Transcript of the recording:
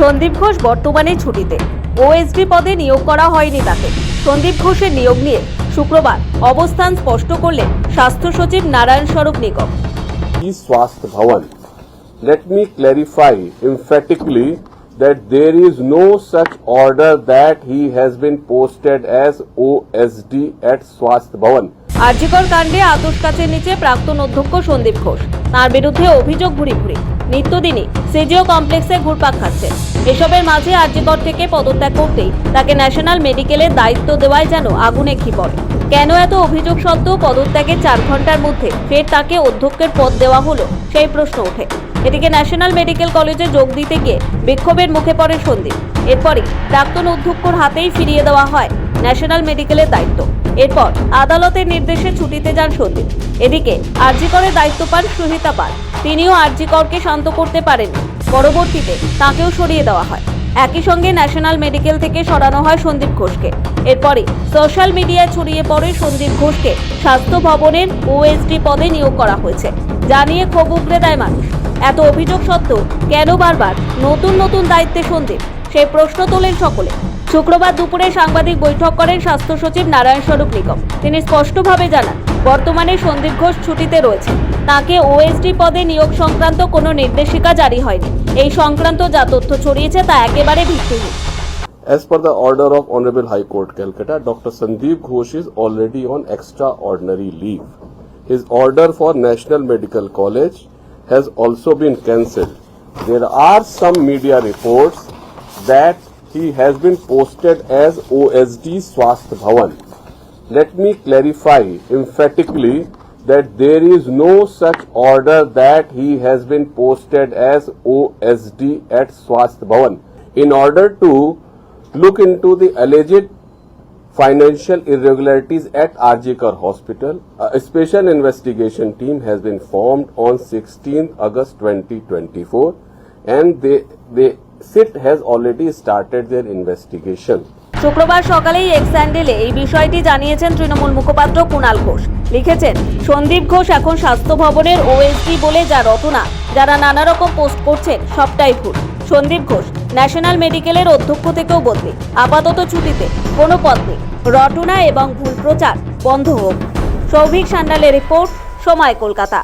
সন্দীপ ঘোষ বর্তমানে ছুটিতে। ওএসডি পদে নিয়োগ করা হয়নি তাকে। সন্দীপ ঘোষের নিয়োগ নিয়ে শুক্রবার অবস্থান স্পষ্ট করলেন স্বাস্থ্য সচিব নারায়ণ স্বরূপ নিগম। Swasth Bhavan. Let me clarify emphatically that there is no such order that he has been posted as OSD at Swasth Bhavan. RG Kar কাণ্ডে আতস কাছের নিচে প্রাক্তন অধ্যক্ষ সন্দীপ ঘোষ। তার বিরুদ্ধে অভিযোগ ভুরি ভুরি নিত্যদিনই সিজিও কমপ্লেক্সে ঘুরপাক খাচ্ছেন এসবের মাঝে আরজিকর থেকে পদত্যাগ করতেই তাকে ন্যাশনাল মেডিকেলের দায়িত্ব দেওয়ায় যেন আগুনে ঘি পড়ে কেন এত অভিযোগ সত্ত্বেও পদত্যাগের চার ঘণ্টার মধ্যে ফের তাকে অধ্যক্ষের পদ দেওয়া হলো সেই প্রশ্ন ওঠে। এদিকে ন্যাশনাল মেডিকেল কলেজে যোগ দিতে গিয়ে বিক্ষোভের মুখে পড়ে সন্দীপ। এরপরই প্রাক্তন অধ্যক্ষর হাতেই ফিরিয়ে দেওয়া হয় ন্যাশনাল মেডিকেলের দায়িত্ব। এরপর আদালতের নির্দেশে ছুটিতে যান সন্দীপ। এদিকে আরজিকরের দায়িত্ব পান সুহিতা পাল। তিনিও আরজিকরকে শান্ত করতে পারেননি। পরবর্তীতে তাকেও সরিয়ে দেওয়া হয়। একই সঙ্গে ন্যাশনাল মেডিকেল থেকে সরানো হয় সন্দীপ ঘোষকে। এরপরে সোশ্যাল মিডিয়ায় ছড়িয়ে পড়ে সন্দীপ ঘোষকে স্বাস্থ্য ভবনের ওএসডি পদে নিয়োগ করা হয়েছে জানিয়ে ক্ষোভ উগড়ে দেয় মানুষ। এত অভিযোগ সত্ত্বেও কেন বারবার নতুন নতুন দায়িত্বে সন্দীপ? সেই প্রশ্ন তোলেন সকলে। শুক্রবার দুপুরে সাংবাদিক বৈঠক করেন স্বাস্থ্য সচিব নারায়ণ স্বরূপ নিগম তিনি স্পষ্টভাবে জানান বর্তমানে সন্দীপ ঘোষ ছুটিতে রয়েছে তাকে ওএসডি পদে নিয়োগ সংক্রান্ত কোনো নির্দেশিকা জারি হয়নি এই সংক্রান্ত যা তথ্য ছড়িয়েছে তা একেবারে ভিত্তিহীন As per the order of Honorable High Court Calcutta, Dr. Sandeep Ghosh is already on extraordinary leave. His order for National Medical College has also been cancelled. There are some media reports that he has been posted as OSD Swasth Bhavan. Let me clarify emphatically that there is no such order that he has been posted as OSD at Swasth Bhavan. In order to look into the alleged financial irregularities at Arjikar Hospital, a special investigation team has been formed on 16th August 2024 and they, they SIT has already started their investigation. শুক্রবার সকালেই x স্যান্ডেলে এই বিষয়টি জানিয়েছেন তৃণমূল মুখপাত্র কুণাল ঘোষ। লিখেছেন, সন্দীপ ঘোষ এখন স্বাস্থ্য ভবনের ওএসডি বলে যা রটনা যারা নানা রকম পোস্ট করছেন, সবটাই ভুল। সন্দীপ ঘোষ, ন্যাশনাল মেডিকেলের অধ্যক্ষ থেকেও বদলি, আপাতত ছুটিতে, কোনো পদ নেই। রটনা এবং ভুল প্রচার বন্ধ হোক। সৌভিক সান্যালের রিপোর্ট, সময় কলকাতা।